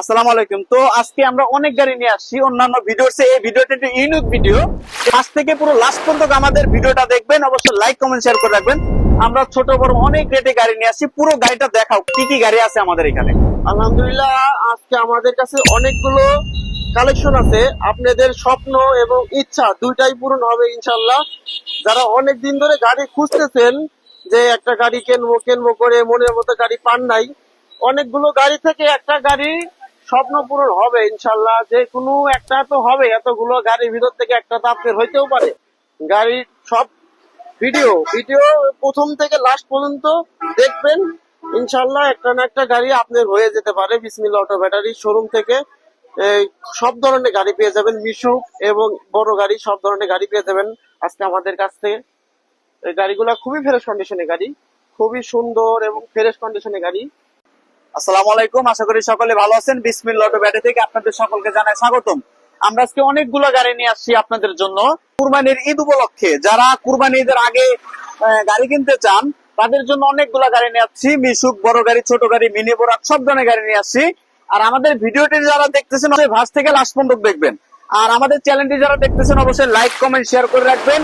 আসসালামু আলাইকুম। তো আজকে আমরা অনেক গাড়ি নিয়ে আসছি, অন্যান্য ভিডিওর চেয়ে এই ভিডিওটা একটু ইউনিক ভিডিও আজ থেকে পুরো লাস্ট পর্যন্ত আমাদের ভিডিওটা দেখবেন। অবশ্যই লাইক কমেন্ট শেয়ার করে রাখবেন। আমরা ছোট, বড় অনেক রেটে গাড়ি নিয়ে আসছি। পুরো গাড়িটা দেখাও, কি কি গাড়ি আছে আমাদের এখানে? আলহামদুলিল্লাহ, আজকে আমাদের কাছে অনেকগুলো কালেকশন আছে। আপনাদের স্বপ্ন এবং ইচ্ছা দুইটাই পূরণ হবে ইনশাল্লাহ যারা অনেক দিন ধরে গাড়ি খুঁজতেছেন, যে একটা গাড়ি কিনবো, কেনবো করে মনের মতো গাড়ি পান নাই, অনেকগুলো গাড়ি থেকে একটা গাড়ি স্বপ্ন পূরণ হবে, ইনশাল্লাহ। যে কোনো একটা তো হবে, এতগুলো গাড়ির ভিতর থেকে একটা তো আপনার হইতেও পারে। গাড়ির সব ভিডিও ভিডিও প্রথম থেকে লাস্ট পর্যন্ত দেখবেন, ইনশাল্লাহ একটা না একটা গাড়ি আপনার হয়ে যেতে পারে বিসমিল্লা অটো ব্যাটারি শোরুম থেকে। সব ধরনের গাড়ি পেয়ে যাবেন মিশুক এবং বড় গাড়ি, সব ধরনের গাড়ি পেয়ে যাবেন আজকে আমাদের কাছ থেকে। গাড়িগুলো খুবই ফ্রেশ কন্ডিশনের গাড়ি, খুবই সুন্দর এবং ফ্রেশ কন্ডিশনের গাড়ি। আসসালামু আলাইকুম, আশা করি সকলে ভালো আছেন। বিসমিল্লা অটো ব্যাটে থেকে আপনাদের সকলকে জানাই স্বাগতম। আমরা আজকে অনেকগুলো গাড়ি নিয়ে আসছি আপনাদের জন্য। কুরবানির ঈদ উপলক্ষে যারা কুরবানি ঈদের আগে গাড়ি কিনতে চান, তাদের জন্য অনেকগুলো গাড়ি নিয়ে আসছি। মিশুক, বড় গাড়ি, ছোট গাড়ি, মিনি বোরাক, সব ধরনের গাড়ি নিয়ে আসছি। আর আমাদের ভিডিওটি যারা দেখতেছেন ভাস থেকে লাস্ট পর্যন্ত দেখবেন। আর আমাদের চ্যানেলটি যারা দেখতেছেন, অবশ্যই লাইক কমেন্ট শেয়ার করে রাখবেন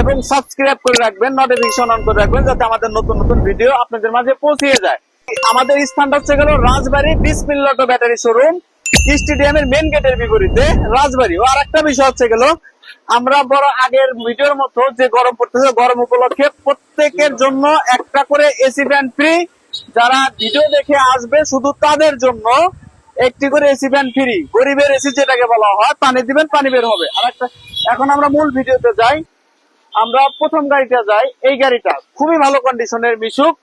এবং সাবস্ক্রাইব করে রাখবেন নোটিফিকেশন অন করে রাখবেন, যাতে আমাদের নতুন নতুন ভিডিও আপনাদের মাঝে পৌঁছে যায়। আমাদের স্থানটা হচ্ছে গেল Rajbari Bismilla auto battery showroom স্টেডিয়ামের মেন গেটের বিপরীতে রাজবাড়ি। আর একটা বিষয় হচ্ছে গেল, আমরা বড় আগের ভিডিওর মতো যে গরম পড়তেছে, গরম উপলক্ষে প্রত্যেকের জন্য একটা করে এসি ফ্যান ফ্রি যারা ভিডিও দেখে আসবে, শুধু তাদের জন্য একটি করে এসি ফ্যান ফ্রি গরিবের এসি যেটাকে বলা হয়, পানি দিবেন, পানি বের হবে। আর একটা এখন আমরা মূল ভিডিওতে যাই। আমরা প্রথম গাড়িটা যাই, এই গাড়িটা খুবই ভালো কন্ডিশনের মিশুক।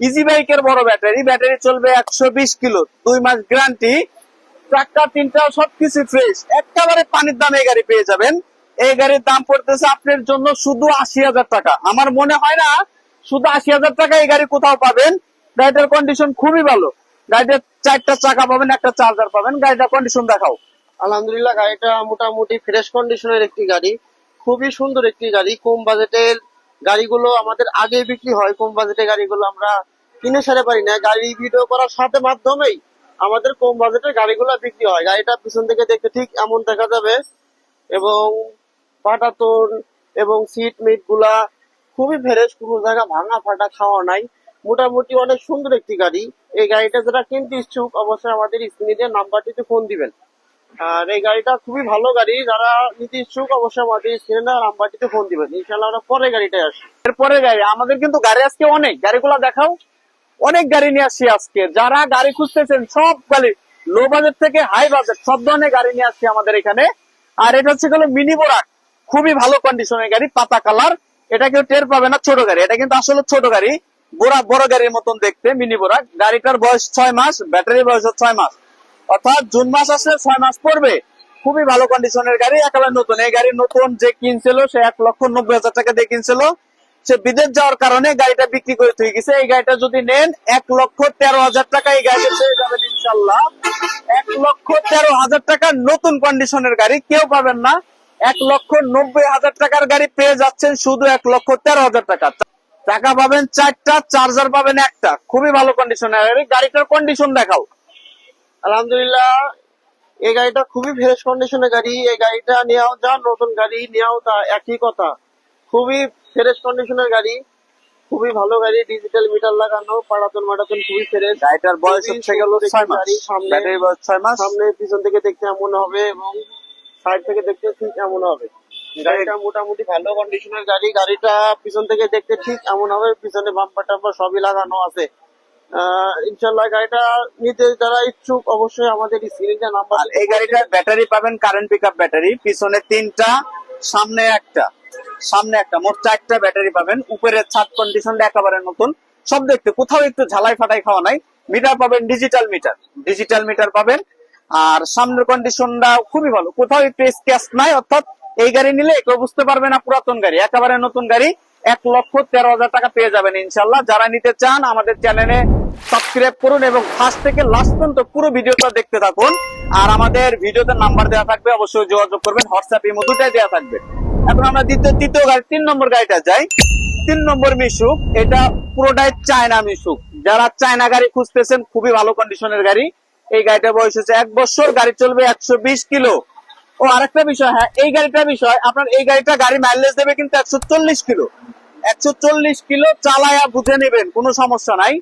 ইজি বাইকের বড় ব্যাটারি ব্যাটারি চলবে একশো বিশ কিলো, দুই মাস গ্যারান্টি চাক্কা তিনটা সবকিছু ফ্রেশ একেবারে পানির দামে এই গাড়ি পেয়ে যাবেন। এই গাড়ির দাম পড়তেছে আপনার জন্য শুধু আশি হাজার টাকা। আমার মনে হয় না, শুধু আশি হাজার টাকা এই গাড়ি কোথাও পাবেন। গাড়িটার কন্ডিশন খুবই ভালো। গাড়িটার চারটা চাকা পাবেন, একটা চার্জার পাবেন। গাড়িটার কন্ডিশন দেখাও। আলহামদুলিল্লাহ, গাড়িটা মোটামুটি ফ্রেশ কন্ডিশনের একটি গাড়ি। খুবই সুন্দর একটি গাড়ি। কম বাজেটের গাড়িগুলো আমাদের আগে বিক্রি হয়। কম বাজেটের গাড়িগুলো আমরা কিনে সারে পারি না। গাড়ি ভিডিও করার সাথে মাধ্যমেই আমাদের কম বাজেটের গাড়িগুলো বিক্রি হয়। গাড়িটা পিছন থেকে দেখতে ঠিক এমন দেখা যাবে। এবং পাটাতন এবং সিট মিটগুলা খুবই ফ্রেশ কোনো জায়গা ভাঙা ফাটা খাওয়া নাই। মোটামুটি অনেক সুন্দর একটি গাড়ি। এই গাড়িটা যারা কিনতে ইচ্ছুক, অবশ্যই আমাদের স্ক্রিনে নাম্বারটিতে ফোন দিবেন। আর এই গাড়িটা খুবই ভালো গাড়ি। যারা নিতে ইচ্ছুক, অবশ্যই আমাদের স্ক্রিনে নাম্বারটিতে ফোন দিবেন। ইনশাল্লাহ আমরা পরে গাড়িটায় আসি। এরপরে গাড়ি, আমাদের কিন্তু গাড়ি আজকে অনেক। গাড়িগুলো দেখাও। অনেক গাড়ি নিয়ে আসছি আজকে। যারা গাড়ি খুঁজতেছেন, সব গাড়ি লো বাজেট থেকে হাই বাজেট সব ধরনের গাড়ি নিয়ে আসছি আমাদের এখানে। আর এটা হচ্ছে গেলো মিনি বোরাক খুবই ভালো কন্ডিশনের গাড়ি, পাতা কালার এটা কেউ টের পাবে না, ছোট গাড়ি। এটা কিন্তু আসলে ছোট গাড়ি। বড় বড় গাড়ির মতন দেখতে মিনি বোরাক গাড়িটার বয়স ছয় মাস, ব্যাটারির বয়স ছয় মাস। অর্থাৎ জুন মাস আসলে ছয় মাস পড়বে। খুবই ভালো কন্ডিশনের গাড়ি, একেবারে নতুন। এই গাড়ি নতুন যে কিনছিল, সে এক লক্ষ নব্বই হাজার টাকা দিয়ে কিনছিল। সে বিদেশ যাওয়ার কারণে গাড়িটা বিক্রি করে তুই গেছে। এই গাড়িটা যদি নেন, এক লক্ষ তেরো হাজার টাকা এই গাড়িটা পেয়ে যাবেন ইনশাল্লাহ এক লক্ষ তেরো হাজার টাকা নতুন কন্ডিশনের গাড়ি, কেউ পাবেন না। এক লক্ষ নব্বই হাজার টাকার গাড়ি পেয়ে যাচ্ছেন শুধু এক লক্ষ তেরো হাজার টাকা। টাকা পাবেন চারটা চার্জার পাবেন একটা। খুবই ভালো কন্ডিশনের গাড়ি। গাড়িটার কন্ডিশন দেখাও। আলহামদুলিল্লাহ, এই গাড়িটা খুবই ফ্রেশ কন্ডিশনের গাড়ি। এই গাড়িটা নেওয়াও যা নতুন গাড়ি নেওয়াও তা একই কথা। খুবই ফ্রেশ কন্ডিশনের গাড়ি খুবই ভালো গাড়ি ডিজিটাল মিটার লাগানো পাড়াতন মাটাতন খুবই ফ্রেশ গাড়িটার বয়স হচ্ছে গেল সুন্দর একটি ছয় মাস। গাড়ি, সামনে ব্যাটারির বয়স ছয় মাস। সামনে পিছন থেকে দেখতে এমন হবে এবং সাইড থেকে দেখতে ঠিক এমন হবে। গাড়িটা মোটামুটি ভালো কন্ডিশনের গাড়ি গাড়িটা পিছন থেকে দেখতে ঠিক এমন হবে পিছনে বাম্পার টাম্পার সবই লাগানো আছে। ইনশাল্লাহ গাড়িটা নিতে যারা ইচ্ছুক অবশ্যই আমাদের স্ক্রিনে নাম্বার আর এই গাড়িটার ব্যাটারি পাবেন কারেন্ট পিক ব্যাটারি পিছনে তিনটা সামনে একটা। সামনে একটা মোট চারটা ব্যাটারি পাবেন। উপরের ছাদ কন্ডিশনটা একেবারে নতুন। সব দেখতে, কোথাও একটু ঝালাই ফাটাই খাওয়া নাই। মিটার পাবেন ডিজিটাল মিটার ডিজিটাল মিটার পাবেন। আর সামনের কন্ডিশনটা খুবই ভালো। কোথাও একটু স্ক্যাচ নাই, অর্থাৎ এই গাড়ি নিলে কেউ বুঝতে পারবে না পুরাতন গাড়ি। একেবারে নতুন গাড়ি। এক লক্ষ তেরো হাজার টাকা পেয়ে যাবেন ইনশাল্লাহ যারা নিতে চান, আমাদের চ্যানেলে সাবস্ক্রাইব করুন এবং ফার্স্ট থেকে লাস্ট পর্যন্ত পুরো ভিডিওটা দেখতে থাকুন। আর আমাদের ভিডিওতে নাম্বার দেওয়া থাকবে, অবশ্যই যোগাযোগ করবেন। হোয়াটসঅ্যাপ ইমো দুটাই দেওয়া থাকবে। এখন আমরা দ্বিতীয় তৃতীয় গাড়ি, তিন নম্বর গাড়িটা যাই। তিন নম্বর মিশুক, এটা পুরোটাই চায়না মিশুক। যারা চায়না গাড়ি খুঁজতেছেন, খুবই ভালো কন্ডিশনের গাড়ি। এই গাড়িটার বয়স হচ্ছে এক বছর, গাড়ি চলবে একশো বিশ কিলো। ও, আরেকটা বিষয় হ্যাঁ এই গাড়িটার বিষয়, আপনার এই গাড়িটা গাড়ি মাইলেজ দেবে কিন্তু একশো চল্লিশ কিলো। একশো চল্লিশ কিলো চালায়া বুঝে নেবেন, কোনো সমস্যা নাই।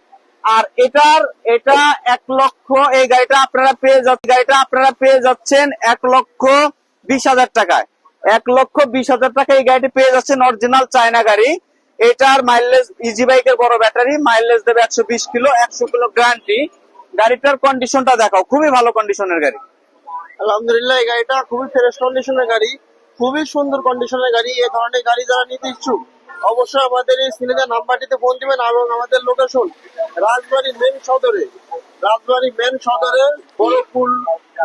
আর এটার, এটা এক লক্ষ, এই গাড়িটা আপনারা পেয়ে গাড়িটা আপনারা পেয়ে যাচ্ছেন এক লক্ষ বিশ হাজার টাকায়। এক লক্ষ বিশ হাজার টাকা এই গাড়িটি পেয়ে যাচ্ছেন অরিজিনাল চায়না গাড়ি। এটার মাইলেজ ইজি বাইকের বড় ব্যাটারি মাইলেজ দেবে একশো বিশ কিলো, একশো কিলো গ্যারান্টি গাড়িটার কন্ডিশনটা দেখাও, খুবই ভালো কন্ডিশনের গাড়ি। আলহামদুলিল্লাহ, এই গাড়িটা খুবই ফ্রেশ কন্ডিশনের গাড়ি, খুবই সুন্দর কন্ডিশনের গাড়ি, এই ধরনের গাড়ি যারা নিতে ইচ্ছুক, অবশ্যই আমাদের এই সিনেমা নাম্বারটিতে ফোন দিবেন এবং আমাদের লোকেশন রাজবাড়ি মেন সদরে, রাজবাড়ি মেন সদরে বড়পুল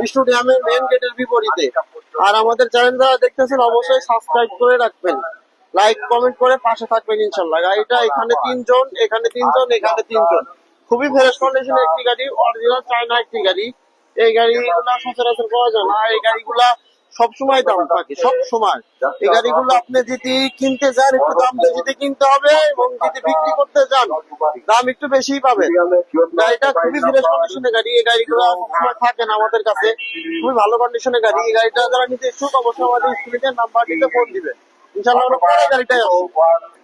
স্টেডিয়ামের মেন গেটের বিপরীতে। আর আমাদের চ্যানেল যারা দেখতেছেন, অবশ্যই সাবস্ক্রাইব করে রাখবেন। লাইক কমেন্ট করে পাশে থাকবেন ইনশাল্লাহ। গাড়িটা এখানে তিনজন এখানে তিনজন এখানে তিনজন। খুবই ফ্রেশ কন্ডিশনের একটি গাড়ি অরিজিনাল চায়না একটি গাড়ি। এই গাড়িগুলা সচরাচর পাওয়া যায় না। এই গাড়িগুলা সব সময় দাম থাকে সব সময়। এই গাড়িগুলো আপনি যদি কিনতে যান একটু দাম বেশিতে কিনতে হবে এবং যদি বিক্রি করতে যান দাম একটু বেশিই পাবে গাড়িটা খুবই ফ্রেশ কন্ডিশনের গাড়ি এই গাড়িগুলো সবসময় থাকে না আমাদের কাছে। খুবই ভালো কন্ডিশনের গাড়ি। এই গাড়িটা যারা নিতে ইচ্ছুক অবশ্যই আমাদের স্ক্রিনের নাম্বার দিতে ফোন দিবে। ইনশাল্লাহ আমরা পরে গাড়িটাই আসব।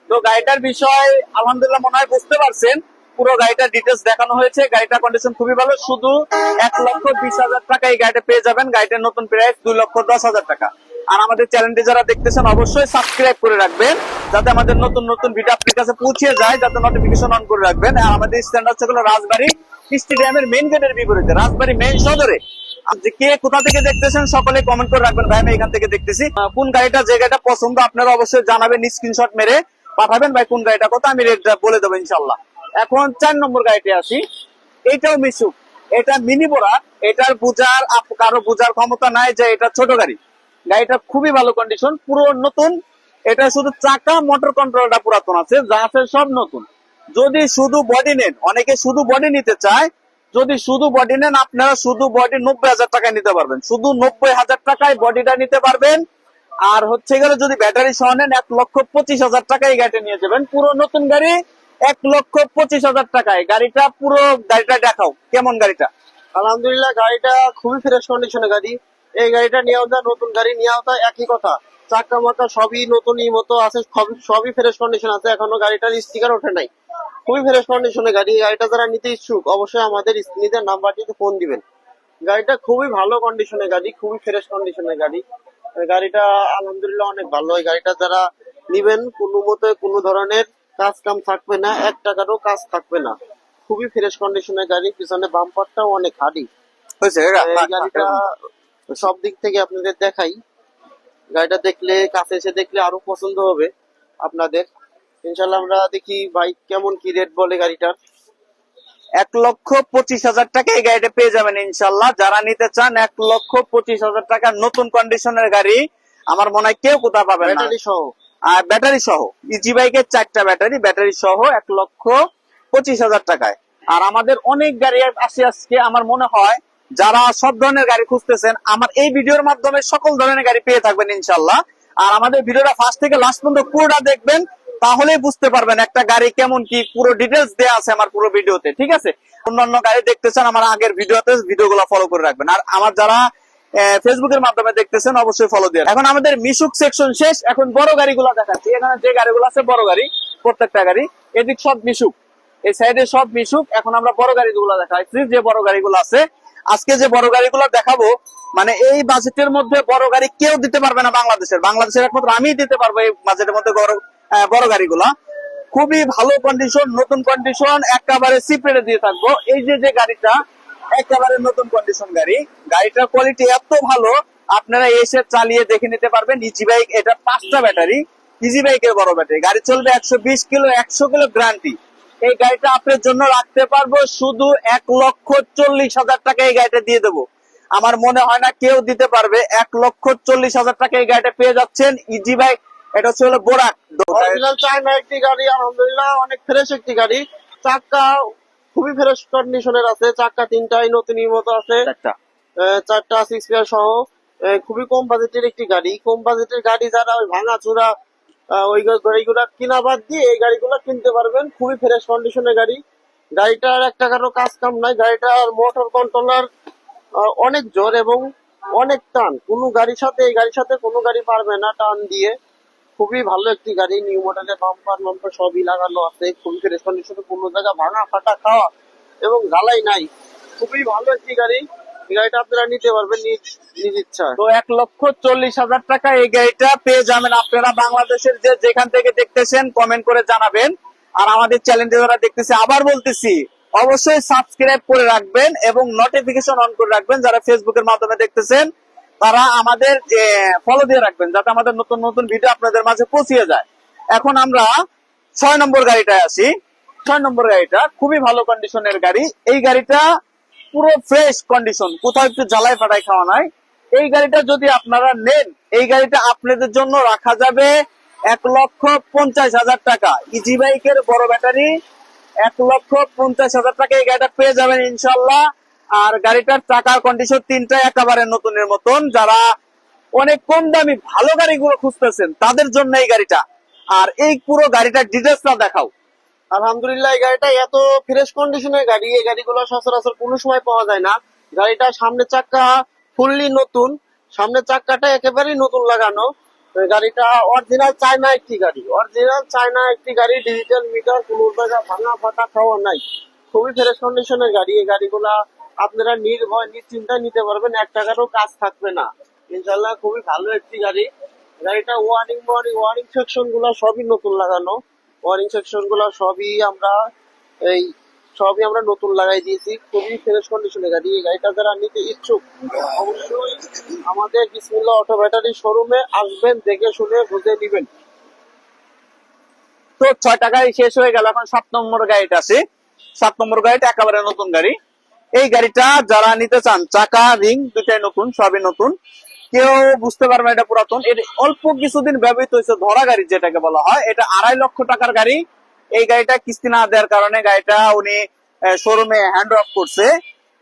তো গাড়িটার বিষয় আলহামদুলিল্লাহ মনে হয় বুঝতে পারছেন। পুরো গাড়িটার ডিটেলস দেখানো হয়েছে। গাড়িটার কন্ডিশন খুবই ভালো। শুধু এক লক্ষ বিশ হাজার টাকা এই গাড়িটা পেয়ে যাবেন। গাড়িটার নতুন প্রাইস দুই লক্ষ দশ হাজার টাকা। আর আমাদের চ্যানেলটি যারা দেখতেছেন, অবশ্যই সাবস্ক্রাইব করে রাখবেন, যাতে আমাদের নতুন নতুন ভিডিও আপনার কাছে পৌঁছে যায়, যাতে নোটিফিকেশন অন করে রাখবেন। আর আমাদের স্ট্যান্ড হচ্ছে রাজবাড়ি স্টেডিয়ামের মেইন গেটের বিপরীতে, রাজবাড়ি মেন সদরে। কে কোথা থেকে দেখতেছেন, সকলে কমেন্ট করে রাখবেন। ভাই, আমি এখান থেকে দেখতেছি। কোন গাড়িটা, যে গাড়িটা পছন্দ, আপনারা অবশ্যই জানাবেন স্ক্রিনশট মেরে পাঠাবেন। ভাই, কোন গাড়িটা, কত, আমি রেটটা বলে দেবো ইনশাল্লাহ এখন চার নম্বর গাড়িটি আসি এটাও মিশুক। এটা মিনি বোরা এটার বুঝার কারও বুঝার ক্ষমতা নাই যে এটা ছোট গাড়ি। গাড়িটা খুবই ভালো কন্ডিশন পুরো নতুন। এটা শুধু চাকা মোটর কন্ট্রোলটা পুরাতন আছে, যা আছে সব নতুন। যদি শুধু বডি নেন, অনেকে শুধু বডি নিতে চায়। যদি শুধু বডি নেন, আপনারা শুধু বডি নব্বই হাজার টাকায় নিতে পারবেন। শুধু নব্বই হাজার টাকায় বডিটা নিতে পারবেন। আর হচ্ছে গেলে, যদি ব্যাটারি সহ নেন, এক লক্ষ পঁচিশ হাজার টাকায় গাড়িটা নিয়ে যাবেন। পুরো নতুন গাড়ি এক লক্ষ পঁচিশ হাজার টাকায়। গাড়িটা পুরো গাড়িটা দেখাও, কেমন গাড়িটা? আলহামদুলিল্লাহ, গাড়িটা খুবই ফ্রেশ কন্ডিশনের গাড়ি। এই গাড়িটা নিয়েও যা নতুন গাড়ি, নিয়েও তা একই কথা। চাকা মাকা সবই নতুনই মতো আছে, সবই- ফ্রেশ কন্ডিশন আছে। এখনও গাড়িটার স্টিকার ওঠে নাই। খুবই ফ্রেশ কন্ডিশনের গাড়ি। গাড়িটা যারা নিতে ইচ্ছুক, অবশ্যই আমাদের স্ত্রীদের স্ক্রিনের নাম্বারটিতে ফোন দিবেন। গাড়িটা খুবই ভালো কন্ডিশনের গাড়ি, খুবই ফ্রেশ কন্ডিশনের গাড়ি। গাড়িটা আলহামদুলিল্লাহ অনেক ভালো। গাড়িটা যারা নিবেন, কোনো মতে কোনো ধরনের কাজ কাম থাকবে না এক টাকারও কাজ থাকবে না। খুবই ফ্রেশ কন্ডিশনের গাড়ি পিছনে বাম্পারটাও অনেক হাডি হয়েছে গাড়িটা সব দিক থেকে আপনাদের দেখাই। গাড়িটা দেখলে কাছে এসে দেখলে আরও পছন্দ হবে আপনাদের। ইনশাল্লাহ আমরা দেখি বাইক কেমন কি রেট বলে গাড়িটার। এক লক্ষ পঁচিশ হাজার টাকা এই গাড়িটা পেয়ে যাবেন ইনশাল্লাহ যারা নিতে চান এক লক্ষ পঁচিশ হাজার টাকা নতুন কন্ডিশনের গাড়ি আমার মনে হয় কেউ কোথাও পাবেন না। ব্যাটারি সহ। আর ব্যাটারি সহ ইজি বাইকের চারটা ব্যাটারি ব্যাটারি সহ এক লক্ষ পঁচিশ হাজার টাকায়। আর আমাদের অনেক গাড়ি আসে আজকে, আমার মনে হয় যারা সব ধরনের গাড়ি খুঁজতেছেন, আমার এই ভিডিওর মাধ্যমে সকল ধরনের গাড়ি পেয়ে থাকবেন ইনশাল্লাহ আর আমাদের ভিডিওটা ফার্স্ট থেকে লাস্ট পর্যন্ত পুরোটা দেখবেন, তাহলেই বুঝতে পারবেন একটা গাড়ি কেমন কি, পুরো ডিটেলস দেওয়া আছে আমার পুরো ভিডিওতে, ঠিক আছে? অন্যান্য গাড়ি দেখতেছেন আমার আগের ভিডিওতে, ভিডিওগুলো ফলো করে রাখবেন। আর আমার যারা ফেসবুকের মাধ্যমে দেখতেছেন, অবশ্যই ফলো দিয়ে এখন আমাদের মিশুক সেকশন শেষ, এখন বড় গাড়িগুলো দেখাচ্ছি। এখানে যে গাড়িগুলো আছে, বড় গাড়ি, প্রত্যেকটা গাড়ি। এদিক সব মিশুক, এই সাইডে সব মিশুক। এখন আমরা বড় গাড়িগুলো দেখাচ্ছি, যে বড় গাড়িগুলো আছে। আজকে যে বড় গাড়িগুলো দেখাবো মানে এই বাজেটের মধ্যে বড় গাড়ি কেউ দিতে পারবে না বাংলাদেশের। বাংলাদেশের একমাত্র আমি দিতে পারব এই বাজেটের মধ্যে বড় গাড়িগুলা। খুবই ভালো কন্ডিশন নতুন কন্ডিশন একেবারে সিপ্রেটে দিয়ে থাকব। এই যে যে গাড়িটা একেবারে নতুন কন্ডিশন গাড়ি। গাড়িটার কোয়ালিটি এত ভালো, আপনারা এসে চালিয়ে দেখে নিতে পারবেন ইজি বাইক এটা পাঁচটা ব্যাটারি ইজি বাইকের বড় ব্যাটারি গাড়ি চলবে একশো বিশ কিলো, একশো কিলো গ্যারান্টি এই গাড়িটা আপনার জন্য রাখতে পারব, শুধু এক লক্ষ চল্লিশ হাজার টাকা এই গাড়িটা দিয়ে দেবো। আমার মনে হয় না কেউ দিতে পারবে, এক লক্ষ চল্লিশ হাজার টাকা এই গাড়িটা পেয়ে যাচ্ছেন ইজি বাইক এটা হচ্ছে হলো বোরাক চায়না একটি গাড়ি, আলহামদুলিল্লাহ, অনেক ফ্রেশ একটি গাড়ি। চাক্কা খুবই ফ্রেশ কন্ডিশনের আছে। চাক্কা তিনটাই নতুনই মতো আছে। চারটা? সিক্স গিয়ার সহ। খুবই কম বাজেটের একটি গাড়ি। কম বাজেটের গাড়ি যারা ওই ভাঙা চূড়া ওই গাড়িগুলা কিনা বাদ দিয়ে এই গাড়িগুলো কিনতে পারবেন। খুবই ফ্রেশ কন্ডিশনের গাড়ি। গাড়িটার একটা কারও কাজ কাম নাই। গাড়িটার মোটর কন্ট্রোলার অনেক জোর এবং অনেক টান। কোনো গাড়ির সাথে এই গাড়ির সাথে কোনো গাড়ি পারবে না টান দিয়ে। খুবই ভালো একটি গাড়ি নিউ মডেলের বাম্পার মাম্পার সবই লাগানো আছে। খুবই ফ্রেশ কন্ডিশনে কোনো জায়গা, ভাঙা, ফাটা, খাওয়া এবং জ্বালাই নাই। খুবই ভালো একটি গাড়ি। আপনারা নিতে পারবেন চল্লিশ হাজার টাকা এই গাড়িটা পেয়ে যাবেন আপনারা বাংলাদেশের যে যেখান থেকে দেখতেছেন কমেন্ট করে জানাবেন। আর আমাদের দেখতেছে, আবার বলতেছি, অবশ্যই সাবস্ক্রাইব করে রাখবেন এবং নোটিফিকেশন অন করে রাখবেন। যারা ফেসবুকের মাধ্যমে দেখতেছেন তারা আমাদের ফলো দিয়ে রাখবেন যাতে আমাদের নতুন নতুন ভিডিও আপনাদের মাঝে পৌঁছিয়ে যায়। এখন আমরা ছয় নম্বর গাড়িটায় আসি ছয় নম্বর গাড়িটা খুবই ভালো কন্ডিশনের গাড়ি। এই গাড়িটা পুরো ফ্রেশ কন্ডিশন কোথাও একটু জ্বালাই ফাটাই খাওয়া নাই এই গাড়িটা যদি আপনারা নেন, এই গাড়িটা আপনাদের জন্য রাখা যাবে এক লক্ষ পঞ্চাশ হাজার টাকা। ইজি বাইকের বড় ব্যাটারি, এক লক্ষ পঞ্চাশ হাজার টাকা এই গাড়িটা পেয়ে যাবেন ইনশাল্লাহ আর গাড়িটার টাকার কন্ডিশন তিনটা একেবারে নতুনের মতন। যারা অনেক কম দামি ভালো গাড়িগুলো খুঁজতেছেন, তাদের জন্য এই গাড়িটা। আর এই পুরো গাড়িটার ডিটেলসটা দেখাও। আলহামদুলিল্লাহ, এই গাড়িটা এত ফ্রেশ কন্ডিশনের গাড়ি, এই গাড়িগুলো সচরাচর কোনো সময় পাওয়া যায় না। গাড়িটা সামনের চাক্কা ফুললি নতুন, সামনের চাক্কাটা একেবারেই নতুন লাগানো। গাড়িটা অরিজিনাল চায়না একটি গাড়ি। অরিজিনাল চায়না একটি গাড়ি ডিজিটাল মিটার কোনো জায়গা ভাঙা ফাটা খাওয়া নাই। খুবই ফ্রেশ কন্ডিশনের গাড়ি, এই গাড়িগুলা আপনারা নির্ভয় নিশ্চিন্তায় নিতে পারবেন, এক টাকারও কাজ থাকবে না। ইনশাল্লাহ খুবই ভালো একটি গাড়ি। গাড়িটা ওয়ারিং ওয়ারিং ওয়ারিং সেকশনগুলা সবই নতুন লাগানো। ওয়ারিং সেকশনগুলা সবই আমরা এই, সবই আমরা নতুন লাগাই দিয়েছি। খুবই ফ্রেশ কন্ডিশনের গাড়ি। এই গাড়িটা যারা নিতে ইচ্ছুক, অবশ্যই আমাদের বিসমিল্লা অটো ব্যাটারি শোরুমে আসবেন, দেখে শুনে বুঝে নিবেন। তো ছয় টাকায় শেষ হয়ে গেল। এখন সাত নম্বর গাড়িটা আছে। সাত নম্বর গাড়িটা একেবারে নতুন গাড়ি। এই গাড়িটা যারা নিতে চান, চাকা রিং দুটাই নতুন, সবই নতুন। কেউ বুঝতে পারবে এটা পুরাতন। এর অল্প কিছুদিন ব্যবহৃত হয়েছে ধরা গাড়ি, যেটাকে বলা হয়। এটা আড়াই লক্ষ টাকার গাড়ি। এই গাড়িটা কিস্তি না দেওয়ার কারণে গাড়িটা উনি শোরুমে হ্যান্ড অফ করছে।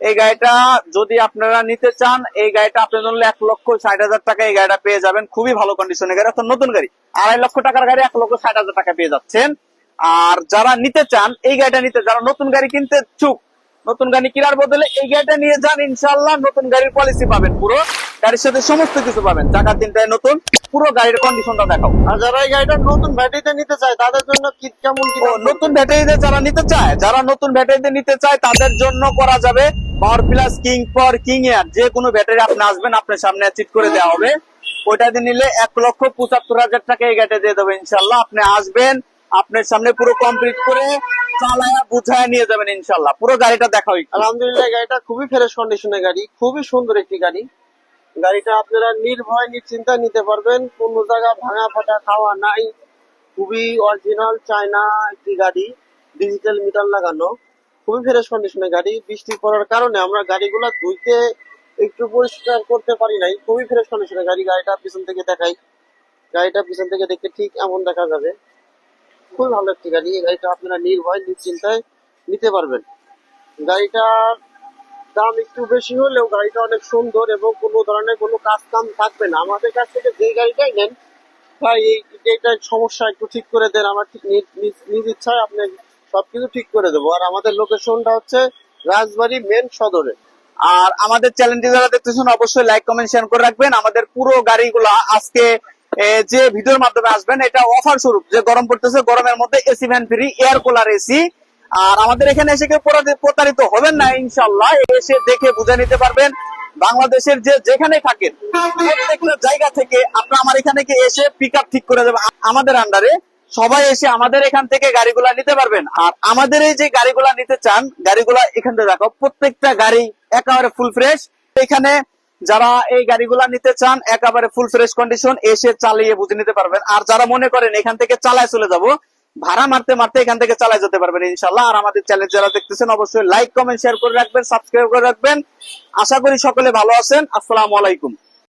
এই গাড়িটা যদি আপনারা নিতে চান, এই গাড়িটা আপনার জন্য এক লক্ষ ষাট হাজার টাকা এই গাড়িটা পেয়ে যাবেন। খুবই ভালো কন্ডিশনের গাড়ি। অর্থাৎ নতুন গাড়ি। আড়াই লক্ষ টাকার গাড়ি এক লক্ষ ষাট হাজার টাকা পেয়ে যাচ্ছেন। আর যারা নিতে চান, এই গাড়িটা নিতে, যারা নতুন গাড়ি কিনতে চুক নতুন গাড়ি কেনার বদলে এই গাড়িটা নিয়ে যান ইনশাল্লাহ নতুন গাড়ির পলিসি পাবেন পুরো। গাড়ির সাথে সমস্ত কিছু পাবেন। চাকার তিনটায় নতুন পুরো গাড়ির কন্ডিশনটা দেখাও। আর যারা এই গাড়িটা নতুন ব্যাটারিতে নিতে চায় তাদের জন্য কি কেমন কি নতুন ব্যাটারিতে যারা নিতে চায় যারা নতুন ব্যাটারিতে নিতে চায় তাদের জন্য করা যাবে power plus king for king air যে কোনো ব্যাটারি আপনি আসবেন আপনার সামনে চিট করে দেওয়া হবে। ওইটা দিয়ে নিলে এক লক্ষ পঁচাত্তর হাজার টাকা এই গাড়িটা দিয়ে দেবে ইনশাল্লাহ আপনি আসবেন আপনার সামনে পুরো কমপ্লিট করে বুঝায় নিয়ে যাবেন ইনশাল্লাহ পুরো গাড়িটা আলহামদুলিল্লাহ, গাড়িটা খুবই ফ্রেশ গাড়ি, খুবই সুন্দর একটি গাড়ি। গাড়িটা আপনারা নির্ভয় নিতে পারবেন। কোনো ভাঙা ফাটা খাওয়া নাই। খুবই অরিজিনাল চায়না একটি গাড়ি ডিজিটাল মিটার লাগানো। খুবই ফ্রেশ কন্ডিশনের গাড়ি। বৃষ্টি পড়ার কারণে আমরা গাড়িগুলো ধুইতে একটু পরিষ্কার করতে পারি নাই। খুবই ফ্রেশ কন্ডিশনের গাড়ি। গাড়িটা পিছন থেকে দেখাই। গাড়িটা পিছন থেকে দেখতে ঠিক এমন দেখা যাবে। খুবই ভালো একটি গাড়ি। এই গাড়িটা আপনারা নির্ভয় নিশ্চিন্তায় নিতে পারবেন। গাড়িটার দাম একটু বেশি হলেও গাড়িটা অনেক সুন্দর এবং কোনো ধরনের কোনো কাজ কাম থাকবে না। আমাদের কাছ থেকে যে গাড়িটাই নেন, ভাই, এই এইটা সমস্যা একটু ঠিক করে দেন। আমার ঠিক নিজ- ইচ্ছায় আপনি সবকিছু ঠিক করে দেবো। আর আমাদের লোকেশনটা হচ্ছে রাজবাড়ি মেন সদরে। আর আমাদের চ্যানেলটি যারা দেখতেছেন, অবশ্যই লাইক কমেন্ট শেয়ার করে রাখবেন। আমাদের পুরো গাড়িগুলা আজকে যে ভিডিওর মাধ্যমে আসবেন, এটা অফার স্বরূপ, যে গরম পড়তেছে, গরমের মধ্যে A C van free air cooler A C আর আমাদের এখানে এসে কেউ প্রতারিত- হবেন না ইনশাল্লাহ এসে দেখে বুঝে নিতে পারবেন বাংলাদেশের যে যেখানে থাকেন জায়গা থেকে আপনার আমার এখানে এসে পিক ঠিক করে দেবেন। আমাদের আন্ডারে সবাই এসে আমাদের এখান থেকে গাড়িগুলা নিতে পারবেন। আর আমাদের এই যে গাড়িগুলা নিতে চান, গাড়িগুলা এখান থেকে দেখো, প্রত্যেকটা গাড়ি একেবারে ফুল ফ্রেশ এখানে যারা এই গাড়িগুলা নিতে চান, একেবারে ফুল ফ্রেশ কন্ডিশন এসে চালিয়ে বুঝে নিতে পারবেন। আর যারা মনে করেন এখান থেকে চালায় চলে যাব, ভাড়া মারতে মারতে এখান থেকে চালায় যেতে পারবেন ইনশাল্লাহ আর আমাদের চ্যানেল যারা দেখতেছেন, অবশ্যই লাইক কমেন্ট শেয়ার করে রাখবেন সাবস্ক্রাইব করে রাখবেন। আশা করি সকলে ভালো আছেন। আসসালামু আলাইকুম।